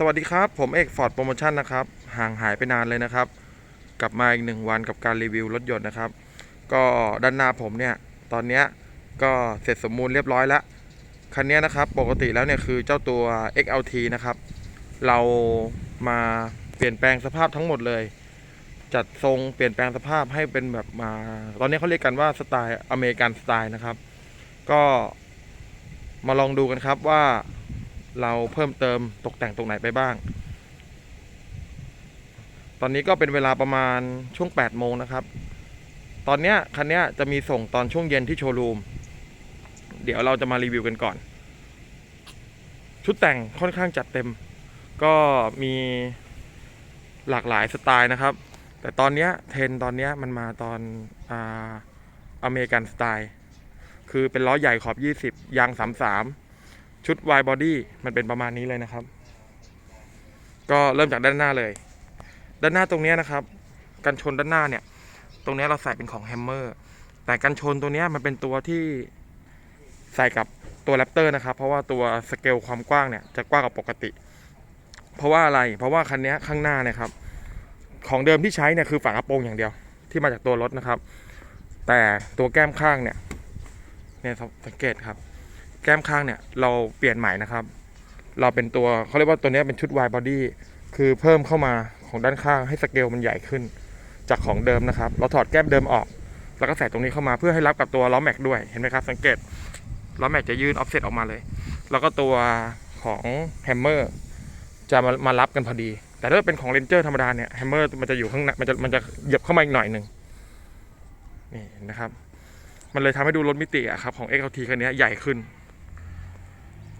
สวัสดีครับผมเอกฟอร์ดโปรโมชั่นนะครับ ห่างหายไปนานเลยนะครับ กลับมาอีกหนึ่งวันกับการรีวิวรถยนต์นะครับ ก็ด้านหน้าผมเนี่ย ตอนนี้ก็เสร็จสมบูรณ์เรียบร้อยแล้ว คันนี้นะครับปกติแล้วเนี่ยคือเจ้าตัว XLT นะครับ เรามาเปลี่ยนแปลงสภาพทั้งหมดเลย จัดทรงเปลี่ยนแปลงสภาพให้เป็นแบบมา ตอนนี้เขาเรียกกันว่าสไตล์อเมริกันสไตล์นะครับ ก็มาลองดูกันครับว่า เราเพิ่มเติมตกแต่งตรงไหนไปบ้าง ตอนนี้ก็เป็นเวลาประมาณช่วง 8 โมงนะครับ ตอนเนี้ยคันเนี้ยจะมีส่งตอนช่วงเย็นที่โชว์รูม เดี๋ยวเราจะมารีวิวกันก่อน ชุดแต่งค่อนข้างจัดเต็ม ก็มีหลากหลายสไตล์นะครับ แต่ตอนเนี้ยเทรนตอนเนี้ยมันมาตอนอ่าอเมริกันสไตล์ คือเป็นล้อใหญ่ขอบ 20 ยาง 33 ชุด wide body มันเป็นประมาณนี้เลยนะครับ ก็เริ่มจากด้านหน้าเลย ด้านหน้าตรงเนี้ยนะครับ กันชนด้านหน้าเนี่ย ตรงเนี้ยเราใส่เป็นของแฮมเมอร์ แต่กันชนตัวเนี้ยมันเป็นตัวที่ใส่กับตัวแรปเตอร์นะครับ เพราะว่าตัวสเกลความกว้างเนี่ยจะกว้างกว่าปกติ เพราะว่าอะไร เพราะว่าคันนี้ข้างหน้านะครับ ของเดิมที่ใช้เนี่ยคือฝากระโปรงอย่างเดียว ที่มาจากตัวรถนะครับ แต่ตัวแก้มข้างเนี่ยเนี่ยสังเกตครับ แก้มข้างเนี่ยเราเปลี่ยนใหม่นะครับ เราเป็นตัวเขาเรียกว่าตัวนี้เป็นชุด wide body คือเพิ่มเข้ามาของด้านข้างให้สเกลมันใหญ่ขึ้น จากของเดิมนะครับ เราถอดแก้มเดิมออก แล้วก็ใส่ตรงนี้เข้ามาเพื่อให้รับกับตัวล้อแม็กด้วยเห็นไหมครับ สังเกตล้อแม็กจะยื่นออฟเซตออกมาเลย แล้วก็ตัวของแฮมเมอร์จะมามารับกันพอดี แต่ถ้าเป็นของเลนเจอร์ธรรมดาเนี่ยแฮมเมอร์มันจะอยู่ข้างในมันจะมันจะเหยียบเข้ามาอีกหน่อยหนึ่งนี่นะครับ มันเลยทำให้ดูรถมิติอะครับของ XLT คันนี้ใหญ่ขึ้น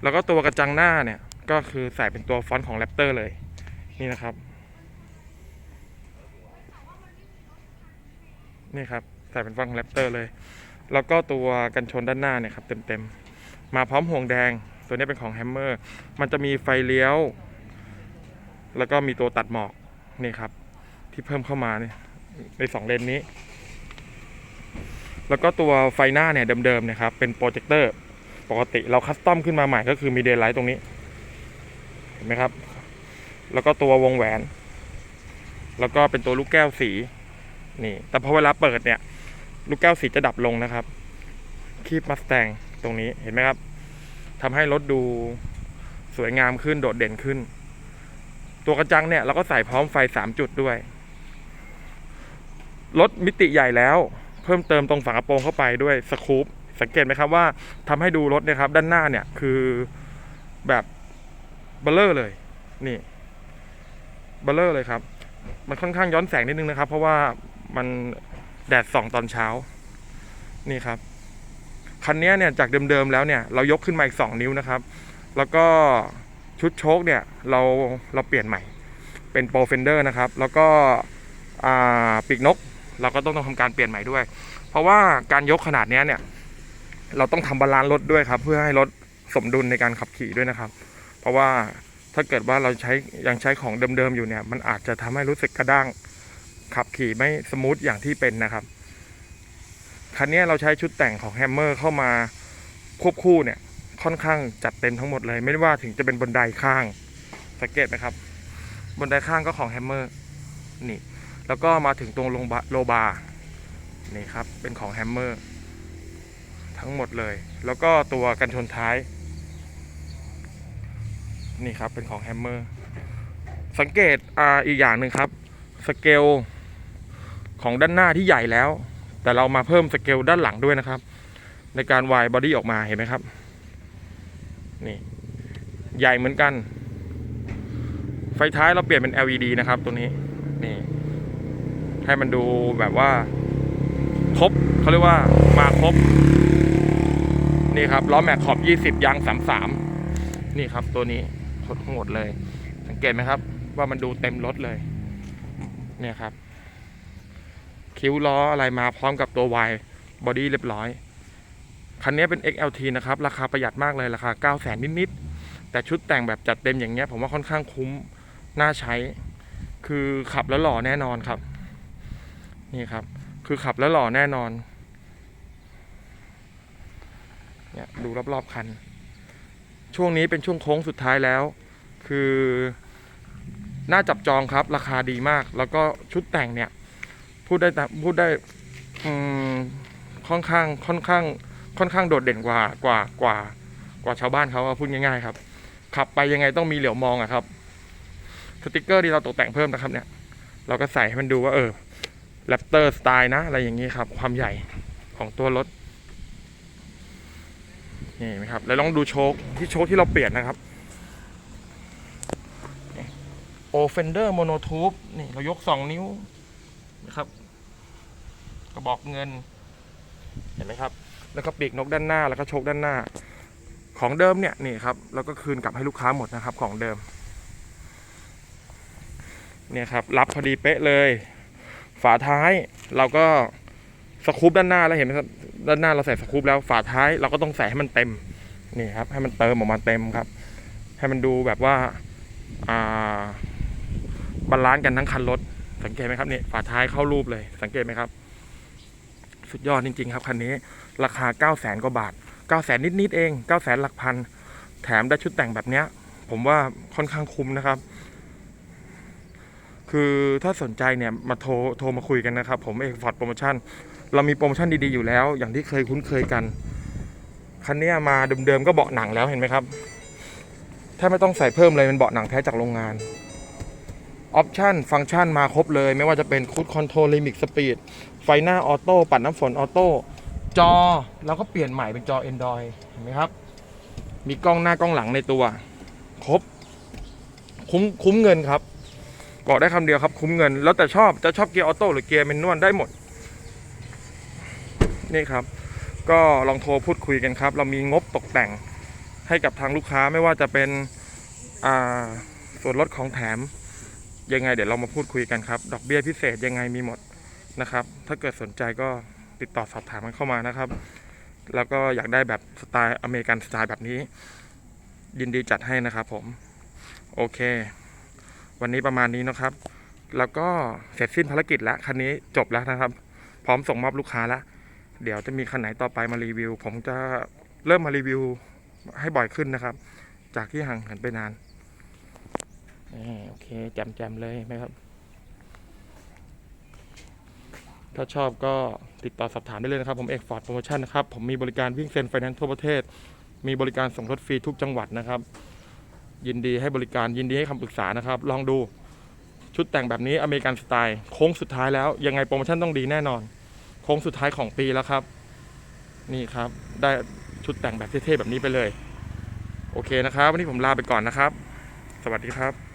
แล้วก็ตัวกระจังหน้าเนี่ยก็คือใส่เป็นตัวฟอนต์ของแรปเตอร์เลย นี่นะครับ นี่ครับใส่เป็นฟอนต์ของแรปเตอร์เลย แล้วก็ตัวกันชนด้านหน้าเนี่ยครับเต็มๆ มาพร้อมห่วงแดง ตัวนี้เป็นของแฮมเมอร์ มันจะมีไฟเลี้ยว แล้วก็มีตัวตัดหมอกนี่ครับ ที่เพิ่มเข้ามาเนี่ยในสองเลนนี้ แล้วก็ตัวไฟหน้าเนี่ยเดิมๆเนี่ยครับเป็นโปรเจคเตอร์ ปกติเราคัสตอมขึ้นมาใหม่ก็คือมีเดย์ไลท์ตรงนี้ เห็นไหมครับ แล้วก็ตัววงแหวน แล้วก็เป็นตัวลูกแก้วสี นี่ แต่พอเวลาเปิดเนี่ย ลูกแก้วสีจะดับลงนะครับ คีบมัสแตงตรงนี้เห็นไหมครับทำให้รถดูสวยงามขึ้นโดดเด่นขึ้น ตัวกระจังเนี่ยเราก็ใส่พร้อมไฟสามจุดด้วยรถมิติใหญ่แล้ว เพิ่มเติมตรงฝากระโปรงเข้าไปด้วยสคูป สังเกตไหมครับว่าทำให้ดูรถเนี่ยครับ ด้านหน้าเนี่ยคือแบบเบลเลอร์เลยนี่เบลเลอร์เลยครับ มันค่อนข้างย้อนแสงนิดนึงนะครับ เพราะว่ามันแดดส่องตอนเช้า นี่ครับคันนี้เนี่ยจากเดิมๆแล้วเนี่ยเรายกขึ้นมาอีก 2 นิ้วนะครับ แล้วก็ชุดโชคเนี่ยเราเราเปลี่ยนใหม่ เป็นโปรเฟนเดอร์นะครับ แล้วก็อ่าปีกนก เราก็ต้องต้องทำการเปลี่ยนใหม่ด้วย เพราะว่าการยกขนาดเนี้ยเนี่ย เราต้องทำบาลานซ์รถด้วยครับ เพื่อให้รถสมดุลในการขับขี่ด้วยนะครับ เพราะว่าถ้าเกิดว่าเราใช้ยังใช้ของเดิมๆอยู่เนี่ย มันอาจจะทำให้รู้สึกกระด้างขับขี่ไม่สมูทอย่างที่เป็นนะครับคันนี้เราใช้ชุดแต่งของแฮมเมอร์เข้ามาควบคู่เนี่ยค่อนข้างจัดเต็มทั้งหมดเลย ไม่ว่าถึงจะเป็นบนไดข้างสังเกตไหมครับ บนไดข้างก็ของแฮมเมอร์นี่แล้วก็มาถึงตรงโลบาโลบาร์นี่ครับเป็นของแฮมเมอร์ ทั้งหมดเลย แล้วก็ตัวกันชนท้าย นี่ครับเป็นของแฮมเมอร์ สังเกตออีกอย่างหนึ่งครับ สเกลของด้านหน้าที่ใหญ่แล้ว แต่เรามาเพิ่มสเกลด้านหลังด้วยนะครับ ในการวายบอดี้ออกมาเห็นไหมครับ นี่ใหญ่เหมือนกัน ไฟท้ายเราเปลี่ยนเป็น LED นะครับ ตัวนี้ นี่ ให้มันดูแบบว่า ครบเขาเรียกว่ามาครบ นี่ครับล้อแม็กขอบ 20 ยาง33 นี่ครับตัวนี้ทั้งหดเลย สังเกตไหมครับ ว่ามันดูเต็มรถเลย เนี่ยครับ คิ้วล้ออะไรมาพร้อมกับตัว Y บอดี้เรียบร้อย คันนี้เป็น XLT นะครับ ราคาประหยัดมากเลยราคา 9 0 0 0 0 นิดๆ แต่ชุดแต่งแบบจัดเต็มอย่างเงี้ย ผมว่าค่อนข้างคุ้ม น่าใช้ คือขับแล้วหล่อแน่นอนครับ นี่ครับ คือขับแล้วหล่อแน่นอน เนี่ยดูรอบๆคัน ช่วงนี้เป็นช่วงโค้งสุดท้ายแล้ว คือน่าจับจองครับ ราคาดีมาก แล้วก็ชุดแต่งเนี่ย พูดได้ตามพูดได้ค่อนข้างค่อนข้าง ค่อนข้างโดดเด่นกว่ากว่ากว่ากว่าชาวบ้านเขาพูดง่ายๆครับ ขับไปยังไงต้องมีเหลียวมองอะครับสติกเกอร์ที่เราตกแต่งเพิ่มนะครับเนี่ย เราก็ใส่ให้มันดูว่าเออ แรปเตอร์สไตล์นะ อะไรอย่างนี้ครับ ความใหญ่ของตัวรถ นี่ไหมครับ แล้วลองดูโชคที่โชคที่เราเปลี่ยนนะครับโอเฟนเดอร์โมโนทูบนี่เรายกสองนิ้วนะครับกระบอกเงิน เห็นไหมครับ แล้วก็ปีกนกด้านหน้าแล้วก็โชคด้านหน้า ของเดิมเนี่ยนี่ครับแล้วก็คืนกลับให้ลูกค้าหมดนะครับ ของเดิม เนี่ยครับ รับพอดีเป๊ะเลย ฝาท้ายเราก็สครูปด้านหน้าแล้วเห็นไหมครับด้านหน้าเราใส่สครูปแล้วฝาท้ายเราก็ต้องใส่ให้มันเต็มนี่ครับ ให้มันเติมออกมาเต็มครับ ให้มันดูแบบว่าอ่าบาลานซ์กันทั้งคันรถสังเกตไหมครับนี่ฝาท้ายเข้ารูปเลย สังเกตไหมครับ สุดยอดจริง ๆ ครับคันนี้ ราคา9 0 0แสนกว่าบาท9 0 0แสนนิดๆเอง9 0 0แสนหลักพัน แถมได้ชุดแต่งแบบเนี้ย ผมว่าค่อนข้างคุ้มนะครับ คือถ้าสนใจเนี่ยมาโทรโทรมาคุยกันนะครับ ผมเอกฟอร์ดโปรโมชั่นเรามีโปรโมชั่นดีๆอยู่แล้ว อย่างที่เคยคุ้นเคยกัน คันนี้มาเดิมๆก็เบาะหนังแล้วเห็นไหมครับถ้าไม่ต้องใส่เพิ่มเลยเป็นเบาะหนังแท้จากโรงงานออปชันฟังก์ชันมาครบเลย ไม่ว่าจะเป็นคูดคอนโทรลลิมิกสปีดไฟหน้าออโต้ปัดน้ำฝนออโต้จอเราก็เปลี่ยนใหม่เป็นจอ Android เห็นไหมครับ มีกล้องหน้ากล้องหลังในตัว ครบ คุ้มคุ้มเงินครับ บอกได้คำเดียวครับคุ้มเงิน แล้วแต่ชอบจะชอบเกียร์ออโต้หรือเกียร์แมนนวลได้หมด นี่ครับ ก็ลองโทรพูดคุยกันครับ เรามีงบตกแต่งให้กับทางลูกค้าไม่ว่าจะเป็นอ่าส่วนลดของแถมยังไง เดี๋ยวเรามาพูดคุยกันครับ ดอกเบี้ยพิเศษยังไงมีหมดนะครับ ถ้าเกิดสนใจก็ติดต่อสอบถามกันเข้ามานะครับ แล้วก็อยากได้แบบสไตล์อเมริกันสไตล์แบบนี้ ยินดีจัดให้นะครับผม โอเค วันนี้ประมาณนี้นะครับ แล้วก็เสร็จสิ้นภารกิจแล้วคันนี้จบแล้วนะครับ พร้อมส่งมอบลูกค้าแล้วเดี๋ยวจะมีคันไหนต่อไปมารีวิว ผมจะเริ่มมารีวิวให้บ่อยขึ้นนะครับ จากที่ห่างหันไปนานโอเคแจมๆเลยไหมครับ ถ้าชอบก็ติดต่อสอบถามได้เลยนะครับ ผมเอกฟอร์ดโปรโมชั่นนะครับ ผมมีบริการวิ่งเซ็นไฟแนนซ์ทั่วประเทศ มีบริการส่งรถฟรีทุกจังหวัดนะครับ ยินดีให้บริการยินดีให้คำปรึกษานะครับ ลองดูชุดแต่งแบบนี้อเมริกันสไตล์โค้งสุดท้ายแล้วยังไงโปรโมชั่นต้องดีแน่นอน โค้งสุดท้ายของปีแล้วครับ นี่ครับได้ชุดแต่งแบบเท่ๆแบบนี้ไปเลย โอเคนะครับ วันนี้ผมลาไปก่อนนะครับ สวัสดีครับ